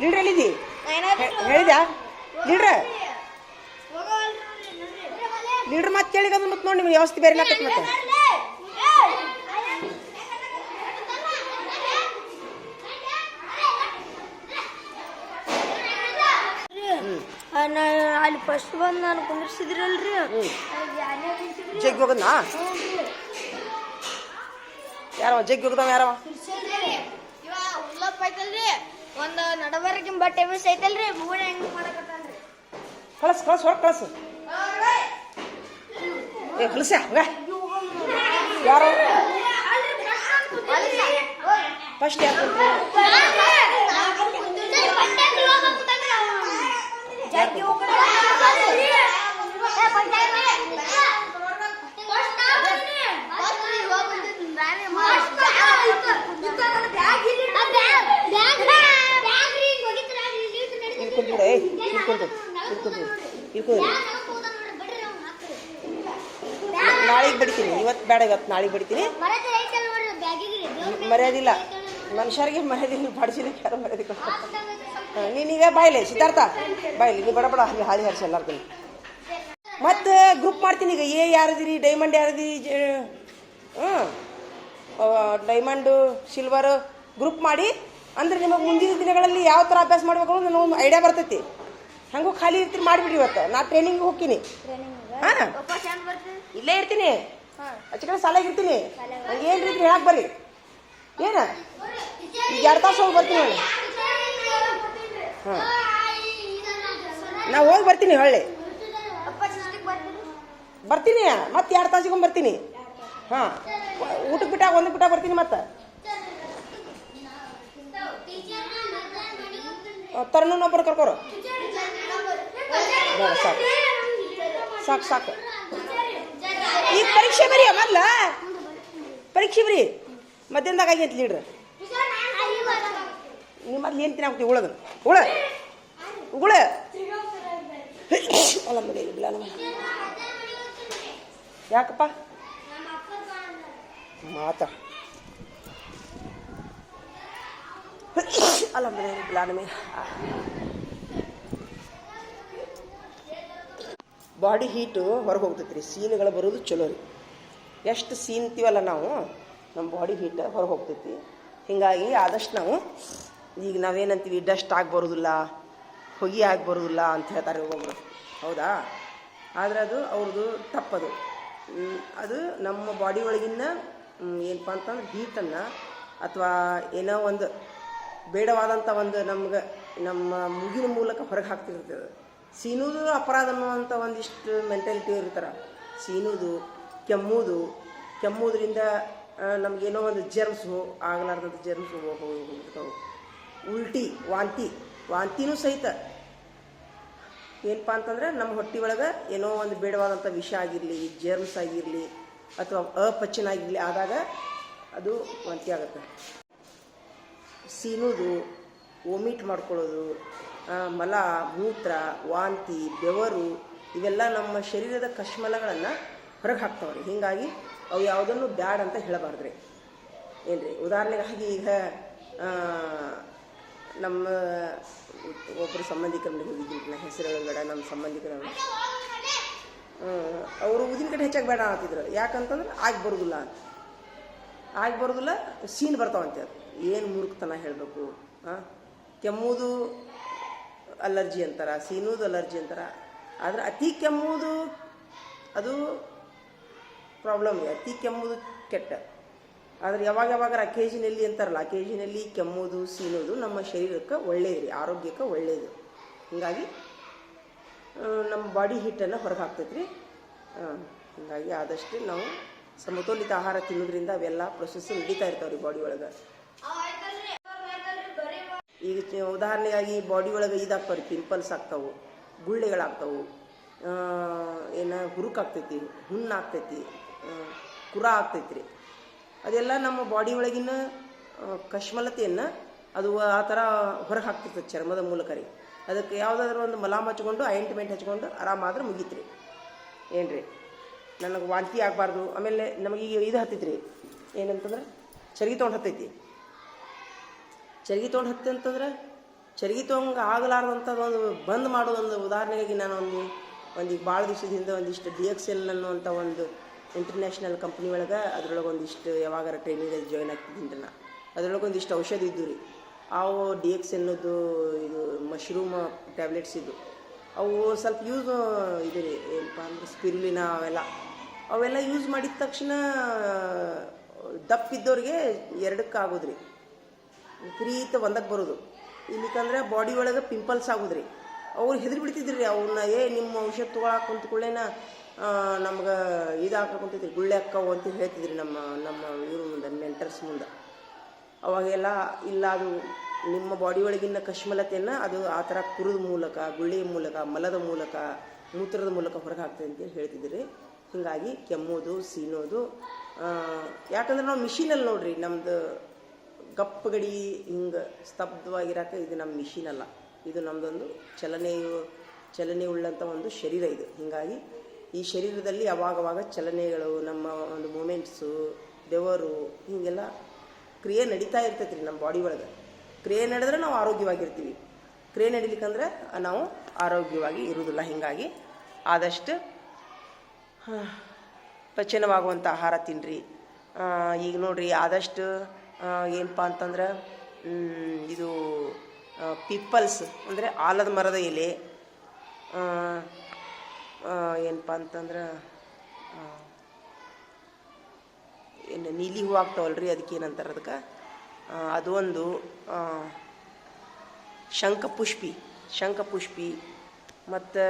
Leader ಎಲ್ಲಿದ್ದಿ ಹೇಳಿದ leader leader ಮತ್ತೆ ಕೇಳಿದ ಮತ್ತೆ ನೋಡಿ ನಿಮ್ಗೆ ವ್ಯವಸ್ಥೆ ಬೇರೆ ನಾಕತ್ ಮತ್ತೆ. ಅಲ್ಲಿ ಫಸ್ಟ್ ಬಂದು ನಾನು ಕುಂದಿರ್ಸಿದ್ರಲ್ರಿ? ಜಗ್ಗಿ ಹೋಗದ್ನಾ ಯಾರವ? ಜಗ್ಗಿ ಹೋಗದವ ಯಾರವ? ಒಂದು ನಡವರಿಗೆ ಬಟ್ಟೆ ಮಿಸ್ ಐತಲ್ರಿ ಮೂಡೆ ಹೆಂಗ್ ಮಾಡಕತ್ತಾನ್ರಿ ಕಳಸ್ ಕಳಸ್ ಹೊರ ಕಳಸು. ಏ ಕಳಸ ಹೋಗ? ಯಾರು? ಫಸ್ಟ್ ಯಾರು? ಕುಂತು ನಾಳೆಗೆ ಬಡಿತೀನಿ. ಇವತ್ತು ಬೇಡ ಇವತ್ತು ನಾಳೆಗೆ ಬಡಿತೀನಿ. ಮರ್ಯಾದಿಲ್ಲ. ಮನುಷ್ಯರಿಗೆ ಮರ್ಯಾದಿಲ್ಲ. ಬಡಿಸಿಲ್ಲ ಯಾರು ಮರ್ಯಾದೆ ಕೊಡ್ತಾರೆ? ನೀನೀಗ ಬಾಯ್ಲೆ, ಸಿದ್ಧಾರ್ಥ. ಬಾಯ್ಲಿ, ನೀ ಬಡ ಬಡ ಹಾಗೆ ಹಾಳಿ ಹರಿಸಿ ಎಲ್ಲಾರ್ದು ಮತ್ತು ಗ್ರೂಪ್ ಮಾಡ್ತೀನಿ ಈಗ. ಏ ಯಾರದಿರಿ? ಡೈಮಂಡ್ ಯಾರದಿ ಹ್ಞೂ ಡೈಮಂಡು ಸಿಲ್ವರು ಗ್ರೂಪ್ ಮಾಡಿ. ಅಂದ್ರೆ ನಿಮಗೆ ಮುಂದಿನ ದಿನಗಳಲ್ಲಿ ಯಾವ ಥರ ಅಭ್ಯಾಸ ಮಾಡಬೇಕು ಅನ್ನೋ ನನಗೆ ಐಡಿಯಾ ಬರ್ತೈತಿ. ಹಂಗೂ ಖಾಲಿ ಇರ್ತೀರಿ ಮಾಡಿಬಿಡಿ ಇವತ್ತು. ನಾ ಟ್ರೈನಿಂಗ್ ಹೋಗ್ತೀನಿ. ಹಾಂ ಇಲ್ಲೇ ಇರ್ತೀನಿ. ಅಚ್ಚಕಡೆ ಕಡೆ ಸಾಲಾಗಿ ಇರ್ತೀನಿ. ಹಂಗೆ ಏನು ರೀತಿ ಹೇಳಕ್ಕೆ ಬರ್ರಿ. ಏನು? ಈಗ ಎರಡು ತಾಸು ಹೋಗಿ ಬರ್ತೀನಿ ಹೇಳಿ. ಹಾಂ. ನಾ ಹೋಗಿ ಬರ್ತೀನಿ ಹೊಳ್ಳಿ. ಬರ್ತೀನಿ. ಮತ್ತೆ ಎರಡು ತಾಸಿಗೆ ಬರ್ತೀನಿ. ಹಾಂ. ಊಟಕ್ಕೆ ಬಿಟ್ಟಾಗ ಒಂದು ಬಿಟ್ಟಾಗ ಬರ್ತೀನಿ ಮತ್ತೆ. ತರುಣನೊಬ್ಬರು ಕರ್ಕೋರು. ಬೇಡ ಸಾಕು. ಸಾಕು ಸಾಕು. ಈಗ ಪರೀಕ್ಷೆ ಬರೀ ಮೊದ್ಲ? ಪರೀಕ್ಷೆ ಬರೀ? ಮಧ್ಯಾಹ್ನದಾಗ ಆಗೈತಿ ಲೀಡ್ರ್? ನೀವು ಮೊದ್ಲು ಏನು ತಿನ್ನಾಗ್ತೀವಿ ಉಳದ ಉಳ. ಉಗುಳ ಅಲ್ಲ ಇಲ್ಲ ನಮ್ಮ ಯಾಕಪ್ಪ? ಮಾತಾ. ಅಲ್ಲ ಮರಿ ಇಲ್ಲ ನಮಗೆ ಬಾಡಿ ಹೀಟು ಹೊರಗೆ ಹೋಗ್ತೈತೆ ರೀ ಸೀನ್ಗಳು ಬರೋದು ಚಲೋ ರೀ. ಎಷ್ಟು ಸೀನ್ತೀವಲ್ಲ ನಾವು ನಮ್ಮ ಬಾಡಿ ಹೀಟ್ ಹೊರಗೆ ಹೋಗ್ತೈತಿ. ಹೀಗಾಗಿ ಆದಷ್ಟು ನಾವು ಈಗ ನಾವೇನಂತೀವಿ, ಡಸ್ಟ್ ಆಗಿ ಬರೋದಿಲ್ಲ, ಹೊಗೆ ಆಗಿ ಬರೋದಿಲ್ಲ ಅಂತ ಹೇಳ್ತಾರೆ ಒಬ್ಬೊಬ್ಬರು ಹೌದಾ? ಆದರೆ ಅದು ಅವ್ರದ್ದು ತಪ್ಪದು. ಅದು ನಮ್ಮ ಬಾಡಿ ಒಳಗಿನ ಏನಪ್ಪ ಅಂತಂದ್ರೆ ಹೀಟನ್ನು ಅಥವಾ ಏನೋ ಒಂದು ಬೇಡವಾದಂಥ ಒಂದು ನಮ್ಗೆ, ನಮ್ಮ ಮುಗಿನ ಮೂಲಕ ಹೊರಗೆ ಹಾಕ್ತಿರ್ತದೆ. ಸೀನುವುದು ಅಪರಾಧ ಅನ್ನುವಂಥ ಒಂದಿಷ್ಟು ಮೆಂಟಾಲಿಟಿ ಇರ್ತಾರೆ. ಸೀನುವುದು ಕೆಮ್ಮುವುದು ಕೆಮ್ಮುವುದರಿಂದ ನಮಗೇನೋ ಒಂದು ಜರ್ಮ್ಸ್ ಆಗಲಾರ್ದಂಥ ಜರ್ಮ್ಸ್ ಹೋಗ್ಬಿಡ್ತಾವೆ. ಉಲ್ಟಿ, ವಾಂತಿ, ವಾಂತಿನೂ ಸಹಿತ. ಏನಪ್ಪ ಅಂತಂದ್ರೆ ನಮ್ಮ ಹೊಟ್ಟೆ ಒಳಗೆ ಏನೋ ಒಂದು ಬೇಡವಾದಂಥ ವಿಷ ಆಗಿರಲಿ ಜರ್ಮ್ಸ್ ಆಗಿರಲಿ, ಅಥವಾ ಅಪಚನ ಆಗಿರಲಿ ಆದಾಗ ಅದು ವಾಂತಿ ಆಗುತ್ತೆ. ಸೀನುವುದು ವೊಮಿಟ್ ಮಾಡ್ಕೊಳ್ಳೋದು ಮಲ, ಮೂತ್ರ, ವಾಂತಿ, ಬೆವರು, ಇವೆಲ್ಲ ನಮ್ಮ ಶರೀರದ ಕಶ್ಮಲಗಳನ್ನು ಹೊರಗೆ ಹಾಕ್ತಾವ್ರಿ. ಹೀಗಾಗಿ ಅವು ಯಾವುದನ್ನು ಬ್ಯಾಡ್ ಅಂತ ಹೇಳಬಾರ್ದ್ರಿ. ಏನ್ರಿ? ಉದಾಹರಣೆಗಾಗಿ ಈಗ ನಮ್ಮ ಒಬ್ಬರು ಸಂಬಂಧಿಕರ ಮನೆಗೆ ಹೋಗಿದ್ದೀನಿ ನಾ ಹೆಸರು ಬೇಡ, ನಮ್ಮ ಸಂಬಂಧಿಕರ ಅವರು ಉದಿನ ಕಡೆ ಹೆಚ್ಚಾಗಿ ಬೇಡ ಅಂತಿದ್ರು. ಯಾಕಂತಂದ್ರೆ ಆಗಿ ಬರೋದಿಲ್ಲ ಅಂತ. ಆಗಿ ಬರೋದಿಲ್ಲ, ಸೀನ್ ಬರ್ತಾವಂತೆ ಅದು. ಏನು ಮೂರ್ಖತನ ಹೇಳಬೇಕು ಹಾಂ ಕೆಮ್ಮುವುದು ಅಲರ್ಜಿ ಅಂತಾರ, ಸೀನೂದು ಅಲರ್ಜಿ ಅಂತಾರ. ಆದರೆ ಅತಿ ಕೆಮ್ಮುವುದು ಅದು ಪ್ರಾಬ್ಲಮ್ ಅತಿ ಕೆಮ್ಮುವುದು ಕೆಟ್ಟ. ಆದರೆ ಯಾವಾಗ ಯಾವಾಗ ಅಕೇಜಿನಲ್ಲಿ ಅಂತಾರಲ್ಲ ಅಕೇಜಿನಲ್ಲಿ ಕೆಮ್ಮುವುದು ಸೀನೋದು ನಮ್ಮ ಶರೀರಕ್ಕೆ ಒಳ್ಳೆಯದು ರೀ, ಆರೋಗ್ಯಕ್ಕೆ ಒಳ್ಳೆಯದು ಹೀಗಾಗಿ ನಮ್ಮ ಬಾಡಿ ಹಿಟ್ಟನ್ನು ಹೊರಗೆ ಹಾಕ್ತೈತೆ ರೀ ಹೀಗಾಗಿ ಆದಷ್ಟು ನಾವು ಸಮತೋಲಿತ ಆಹಾರ ತಿನ್ನೋದ್ರಿಂದ ಅವೆಲ್ಲ ಪ್ರೊಸೆಸ್ಸು ನಡೀತಾ ಇರ್ತಾವೆ ರೀ ಬಾಡಿ ಒಳಗೆ. ಈಗ ಉದಾಹರಣೆಗಾಗಿ ಬಾಡಿ ಒಳಗೆ ಇದಾಗ್ತಾವೆ ರೀ ಪಿಂಪಲ್ಸ್ ಆಗ್ತಾವೆ, ಗುಳ್ಳೆಗಳಾಗ್ತಾವೆ ಏನು ಹುರುಕಾಗ್ತೈತಿ ಹುಣ್ಣು ಆಗ್ತೈತಿ ಕುರ ಆಗ್ತೈತಿ ರೀ ಅದೆಲ್ಲ ನಮ್ಮ ಬಾಡಿ ಒಳಗಿನ ಕಶ್ಮಲತೆಯನ್ನು ಅದು ಆ ಥರ ಹೊರಗೆ ಹಾಕ್ತಿರ್ತದೆ ಚರ್ಮದ ಮೂಲಕ ರೀ. ಅದಕ್ಕೆ ಯಾವುದಾದ್ರೂ ಒಂದು ಮಲಾಮ್ ಹಚ್ಕೊಂಡು ಆಯಿಂಟ್ಮೆಂಟ್ ಹಚ್ಕೊಂಡು ಆರಾಮಾದ್ರೆ ಮುಗೀತು ರೀ ಏನು ನನಗೆ ವಾಂತಿ ಆಗಬಾರ್ದು, ಆಮೇಲೆ ನಮಗೀಗ ಇದು ಹತ್ತೈತಿ ರೀ ಏನಂತಂದ್ರೆ, ಚರ್ಗಿ ತೊಗೊಂಡು ಹತ್ತೈತಿ. ಚರ್ಗಿ ತೊಗೊಂಡು ಹತ್ತಿ ಅಂತಂದ್ರೆ, ಚರ್ಗಿ ತೊಗೊಂಡು ಆಗಲಾರ್ದಂಥದ್ದು ಒಂದು ಬಂದ್ ಮಾಡೋ ಒಂದು ಉದಾಹರಣೆಗಾಗಿ ನಾನು ಒಂದು ಒಂದು ಈಗ ಭಾಳ ದಿವಸದ ಒಂದಿಷ್ಟು ಡಿ ಎಕ್ಸ್ ಎಲ್ ಅನ್ನುವಂಥ ಒಂದು ಇಂಟರ್ನ್ಯಾಷನಲ್ ಕಂಪ್ನಿ ಒಳಗೆ ಅದ್ರೊಳಗೆ ಒಂದಿಷ್ಟು ಯಾವಾಗಾರ ಟ್ರೈನಿಂಗ್ ಜಾಯ್ನ್ ಆಗ್ತಿದ್ದೀನಿ ರೀ ನಾ. ಅದರೊಳಗೆ ಒಂದಿಷ್ಟು ಔಷಧ ಇದ್ದು ರೀ. ಅವು ಡಿ ಎಕ್ಸ್ ಎನ್ನೋದು ಇದು ಮಶ್ರೂಮ್ ಟ್ಯಾಬ್ಲೆಟ್ಸ್ ಇದ್ದು. ಅವು ಸ್ವಲ್ಪ ಯೂಸ್ ಇದು ರೀ, ಏನಪ್ಪ ಅಂದ್ರೆ ಸ್ಪಿರುಲಿನ ಅವೆಲ್ಲ. ಅವೆಲ್ಲ ಯೂಸ್ ಮಾಡಿದ ತಕ್ಷಣ ದಪ್ಪಿದ್ದವ್ರಿಗೆ ಎರಡಕ್ಕೆ ಆಗೋದ್ರಿ ವಿಪರೀತ ಒಂದಕ್ಕೆ ಬರೋದು. ಇಲ್ಲಿಕಂದ್ರೆ ಬಾಡಿ ಒಳಗೆ ಪಿಂಪಲ್ಸ್ ಆಗೋದ್ರಿ. ಅವ್ರು ಹೆದರಿ ಬಿಡ್ತಿದ್ರಿ ರೀ ಅವನ್ನ ಏ, ನಿಮ್ಮ ಔಷಧ ತೊಗೊಳಕ್ಕೆ ಕುಂತ್ಕೊಳ್ಳೇನ? ನಮ್ಗೆ ಇದಾಕ ಕುಂತೈತಿ ಗುಳ್ಳೆ ಅಕ್ಕವು ಅಂತ ಹೇಳ್ತಿದ್ರಿ ನಮ್ಮ ನಮ್ಮ ಇವ್ರ ಮುಂದೆ ಮೆಂಟರ್ಸ್ ಮುಂದೆ. ಅವಾಗೆಲ್ಲ, ಇಲ್ಲ, ಅದು ನಿಮ್ಮ ಬಾಡಿ ಒಳಗಿನ ಕಶ್ಮಲತೆಯನ್ನು ಅದು ಆ ಥರ ಕುರದ ಮೂಲಕ, ಗುಳ್ಳೆಯ ಮೂಲಕ, ಮಲದ ಮೂಲಕ, ಮೂತ್ರದ ಮೂಲಕ ಹೊರಗೆ ಹಾಕ್ತದೆ ಅಂತೇಳಿ ಹೇಳ್ತಿದ್ರಿ. ಹೀಗಾಗಿ ಕೆಮ್ಮೋದು, ಸೀನೋದು ಯಾಕಂದ್ರೆ ನಾವು ಮಿಷಿನಲ್ಲಿ ನೋಡ್ರಿ ನಮ್ದು ಗಡಿ ಹಿಂಗೆ ಸ್ತಬ್ಧವಾಗಿರಕ ಇದು ನಮ್ಮ ಮಿಷಿನ್ ಅಲ್ಲ. ಇದು ನಮ್ಮದೊಂದು ಚಲನೆಯು ಚಲನೆ ಉಳ್ಳಂಥ ಒಂದು ಶರೀರ ಇದು. ಹೀಗಾಗಿ ಈ ಶರೀರದಲ್ಲಿ ಅವಾಗವಾಗ ಚಲನೆಗಳು, ನಮ್ಮ ಒಂದು ಮೂಮೆಂಟ್ಸು ಬೆವರು, ಹೀಗೆಲ್ಲ ಕ್ರಿಯೆ ನಡೀತಾ ಇರ್ತೈತೆ ರೀ ನಮ್ಮ ಬಾಡಿ ಒಳಗೆ. ಕ್ರಿಯೆ ನಡೆದ್ರೆ ನಾವು ಆರೋಗ್ಯವಾಗಿರ್ತೀವಿ. ಕ್ರಿಯೆ ನಡಿಲಿಕ್ಕಂದ್ರೆ ನಾವು ಆರೋಗ್ಯವಾಗಿ ಇರುವುದಿಲ್ಲ. ಹೀಗಾಗಿ ಆದಷ್ಟು ಪಚನವಾಗುವಂಥ ಆಹಾರ ತಿನ್ನಿರಿ ಈಗ ನೋಡ್ರಿ ಆದಷ್ಟು ಏನಪ್ಪ ಅಂತಂದ್ರೆ ಇದು ಪಿಪ್ಪಲ್ಸ್ ಅಂದರೆ ಆಲದ ಮರದ ಎಲೆ ಏನಪ್ಪ ಅಂತಂದ್ರೆ ಏನು ನೀಲಿ ಹೂವು ಆಗ್ತಾವಲ್ರಿ ಅದಕ್ಕೆ ಏನಂತಾರೆ ಅದಕ್ಕೆ? ಅದು ಒಂದು ಶಂಖಪುಷ್ಪಿ ಶಂಖಪುಷ್ಪಿ, ಮತ್ತು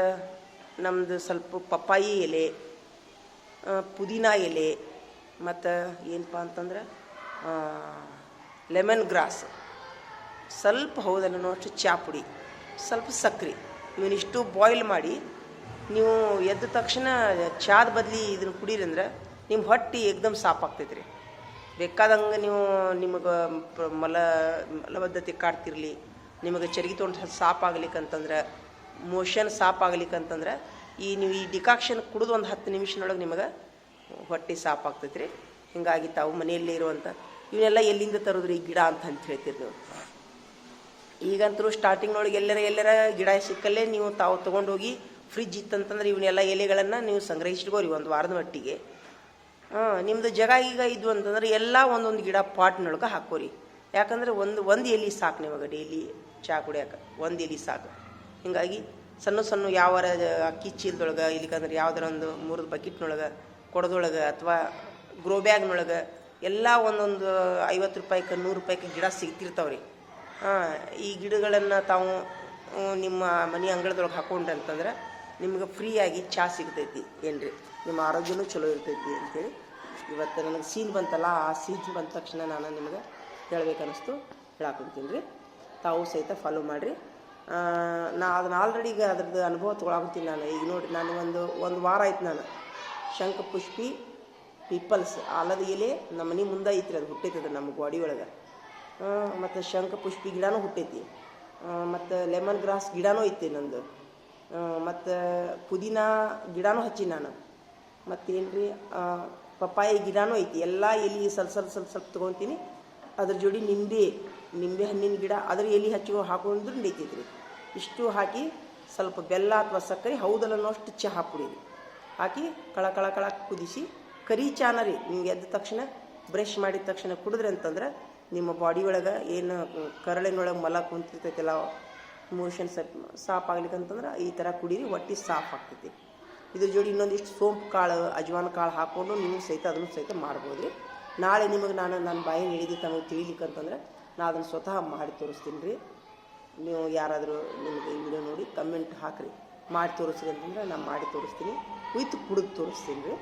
ನಮ್ಮದು ಸ್ವಲ್ಪ ಪಪ್ಪಾಯಿ ಎಲೆ ಪುದೀನ ಎಲೆ, ಮತ್ತು ಏನಪ್ಪ ಅಂತಂದ್ರೆ ಲೆಮನ್ ಗ್ರಾಸ್ ಸ್ವಲ್ಪ ಹೌದಲ್ಲ ಅಷ್ಟು ಚಾ ಪುಡಿ, ಸ್ವಲ್ಪ ಸಕ್ಕರೆ ಇವನಿಷ್ಟು ಬಾಯ್ಲ್ ಮಾಡಿ, ನೀವು ಎದ್ದ ತಕ್ಷಣ ಚಾದ ಬದಲಿ ಇದನ್ನು ಕುಡೀರಿ ಅಂದ್ರೆ ನಿಮ್ಮ ಹೊಟ್ಟೆ ಏಕ್ದಮ್ ಸಾಪ್ ಆಗ್ತೈತೆ ರೀ ಬೇಕಾದಂಗೆ ನೀವು ನಿಮಗೆ ಮಲ, ಮಲಬದ್ಧತೆ ಕಾಡ್ತಿರ್ಲಿ. ನಿಮಗೆ ಚರ್ಗಿ ತೊಗೊಂಡು ಸಾಪ್ ಆಗ್ಲಿಕ್ಕಂತಂದ್ರೆ ಮೋಷನ್ ಸಾಪ್ ಆಗ್ಲಿಕ್ಕಂತಂದ್ರೆ, ಈ ನೀವು ಈ ಡಿಕಾಕ್ಷನ್ ಕುಡಿದು ಒಂದು ಹತ್ತು ನಿಮಿಷನೊಳಗೆ ನಿಮಗೆ ಹೊಟ್ಟೆ ಸಾಪ್ ಆಗ್ತೈತೆ ರೀ ಹೀಗಾಗಿ ತಾವು ಮನೆಯಲ್ಲೇ ಇರುವಂಥ ಇವನ್ನೆಲ್ಲ ಎಲ್ಲಿಂದ ತರೋದ್ರಿ ಈ ಗಿಡ ಅಂತ ಅಂತ ಹೇಳ್ತೀರಿ ನೀವು ಈಗಂತರೂ ಸ್ಟಾರ್ಟಿಂಗ್ನೊಳಗೆ ಎಲ್ಲರ ಎಲ್ಲರ ಗಿಡ ಸಿಕ್ಕಲ್ಲೇ ನೀವು ತಾವು ತೊಗೊಂಡೋಗಿ ಫ್ರಿಜ್ ಇತ್ತಂತಂದ್ರೆ ಇವನ್ನೆಲ್ಲ ಎಲೆಗಳನ್ನು ನೀವು ಸಂಗ್ರಹಿಸಿಟ್ಕೋರಿ ಒಂದು ವಾರದ ಮಟ್ಟಿಗೆ. ಹಾಂ ನಿಮ್ಮದು ಜಗ ಈಗ ಇದ್ವು ಅಂತಂದ್ರೆ ಎಲ್ಲ ಒಂದೊಂದು ಗಿಡ ಪಾಟ್ನೊಳಗೆ ಹಾಕೋರಿ. ಯಾಕಂದ್ರೆ ಒಂದು ಒಂದು ಎಲೆ ಸಾಕು ನಿಮಗೆ ಡೈಲಿ ಚಹಾ ಕುಡಿಯೋಕೆ. ಒಂದು ಎಲೆ ಸಾಕು. ಹೀಗಾಗಿ ಸಣ್ಣ ಸಣ್ಣ ಯಾವ ಅಕ್ಕಿ ಚೀಲದೊಳಗೆ ಇಲ್ಲಿಕಂದ್ರೆ ಯಾವ್ದಾರ ಒಂದು ಮೂರು ಬಕೆಟ್ನೊಳಗೆ ಕೊಡದೊಳಗೆ ಅಥವಾ ಗ್ರೋ ಬ್ಯಾಗ್ನೊಳಗೆ ಎಲ್ಲ ಒಂದೊಂದು ಐವತ್ತು ರೂಪಾಯಿಗೆ ನೂರು ರೂಪಾಯ್ಗೆ ಗಿಡ ಸಿಗ್ತಿರ್ತಾವ್ರಿ. ಹಾಂ, ಈ ಗಿಡಗಳನ್ನು ತಾವು ನಿಮ್ಮ ಮನೆ ಅಂಗಳದೊಳಗೆ ಹಾಕೊಂಡ್ರಿ ಅಂತಂದ್ರೆ ನಿಮ್ಗೆ ಫ್ರೀಯಾಗಿ ಚಾ ಸಿಗ್ತೈತಿ ಏನ್ರಿ? ನಿಮ್ಮ ಆರೋಗ್ಯನೂ ಚಲೋ ಇರ್ತೈತಿ ಅಂತೇಳಿ ಇವತ್ತು ನನಗೆ ಸೀನ್ ಬಂತಲ್ಲ, ಆ ಸೀನ್ ಬಂದ ತಕ್ಷಣ ನಾನು ನಿಮಗೆ ಹೇಳಬೇಕನ್ನಿಸ್ತು, ಹೇಳಾಕೊಂತೀನಿ. ರೀ ತಾವು ಸಹಿತ ಫಾಲೋ ಮಾಡಿರಿ. ನಾ ಅದನ್ನ ಆಲ್ರೆಡಿ ಈಗ ಅದ್ರದ್ದು ಅನುಭವ ತೊಗೊಳಾಕತ್ತೀನಿ ನಾನು. ಈಗ ನೋಡಿ, ನಾನು ಒಂದು ಒಂದು ವಾರ ಆಯ್ತು ನಾನು. ಶಂಖಪುಷ್ಪಿ ಪಿಪ್ಪಲ್ಸ್ ಆಲದ ಎಲೆ ನಮ್ಮ ಮನೆ ಮುಂದೆ ಐತ್ರಿ, ಅದು ಹುಟ್ಟೈತದ ನಮ್ಮ ಗ್ವಾಡಿ ಒಳಗೆ. ಮತ್ತು ಶಂಖಪುಷ್ಪಿ ಗಿಡನೂ ಹುಟ್ಟೈತಿ. ಮತ್ತು ಲೆಮನ್ ಗ್ರಾಸ್ ಗಿಡನೂ ಐತಿ ನಂದು. ಮತ್ತು ಪುದೀನ ಗಿಡನೂ ಹಚ್ಚಿ ನಾನು. ಮತ್ತೇನು ರೀ ಪಪ್ಪಾಯಿ ಗಿಡನೂ ಐತಿ. ಎಲ್ಲ ಎಲೆ ಸ್ವಲ್ಪ ಸ್ವಲ್ಪ ಸ್ವಲ್ಪ ಸ್ವಲ್ಪ ತೊಗೊತೀನಿ. ಅದ್ರ ಜೋಡಿ ನಿಂಬೆ ನಿಂಬೆ ಹಣ್ಣಿನ ಗಿಡ ಅದ್ರ ಎಲೆ ಹಚ್ಚಿ ಹಾಕೊಂಡ್ರೂ ನಡೀತೈತಿ ಇಷ್ಟು ಹಾಕಿ ಸ್ವಲ್ಪ ಬೆಲ್ಲ ಅಥವಾ ಸಕ್ಕರೆ ಹೌದಲ್ಲ ಅನ್ನೋಷ್ಟು ಚಹಾ ಪುಡಿ ಹಾಕಿ ಕಳ ಕಳ ಕಳ ಕುದಿಸಿ ಕರಿ ಚಾನ ರೀ ನಿಮ್ಗೆ ಎದ್ದ ತಕ್ಷಣ ಬ್ರಷ್ ಮಾಡಿದ ತಕ್ಷಣ ಕುಡಿದ್ರಿ ಅಂತಂದ್ರೆ, ನಿಮ್ಮ ಬಾಡಿ ಒಳಗೆ ಏನು ಕರಳಿನೊಳಗೆ ಮಲ ಕುಂತಿರ್ತೈತಿಲ್ಲ ಮೋಷನ್ ಸಪ್ ಸಾಫ್ ಆಗ್ಲಿಕ್ಕಂತಂದ್ರೆ ಈ ಥರ ಕುಡೀರಿ, ಹೊಟ್ಟೆ ಸಾಫ್ ಆಗ್ತೈತಿ. ಇದ್ರ ಜೋಡಿ ಇನ್ನೊಂದಿಷ್ಟು ಸೋಂಪು ಕಾಳು, ಅಜ್ವಾನ ಕಾಳು ಹಾಕ್ಕೊಂಡು ನೀವು ಸಹಿತ ಅದನ್ನು ಸಹಿತ ಮಾಡ್ಬೋದು ರೀ ನಾಳೆ ನಿಮಗೆ ನಾನು ನನ್ನ ಬಾಯಿ ಹಿಡಿದು ತಮಗೆ ತಿಳಿಲಿಕ್ಕಂತಂದ್ರೆ ನಾ ಅದನ್ನು ಸ್ವತಃ ಮಾಡಿ ತೋರಿಸ್ತೀನಿ ರೀ ನೀವು ಯಾರಾದರೂ ನಿಮಗೆ ವಿಡಿಯೋ ನೋಡಿ ಕಮೆಂಟ್ ಹಾಕಿರಿ. ಮಾಡಿ ತೋರಿಸ್ರಿ ಅಂತಂದ್ರೆ ನಾನು ಮಾಡಿ ತೋರಿಸ್ತೀನಿ. ವಿತ್ ಕುಡಿದು ತೋರಿಸ್ತೀನಿ ರೀ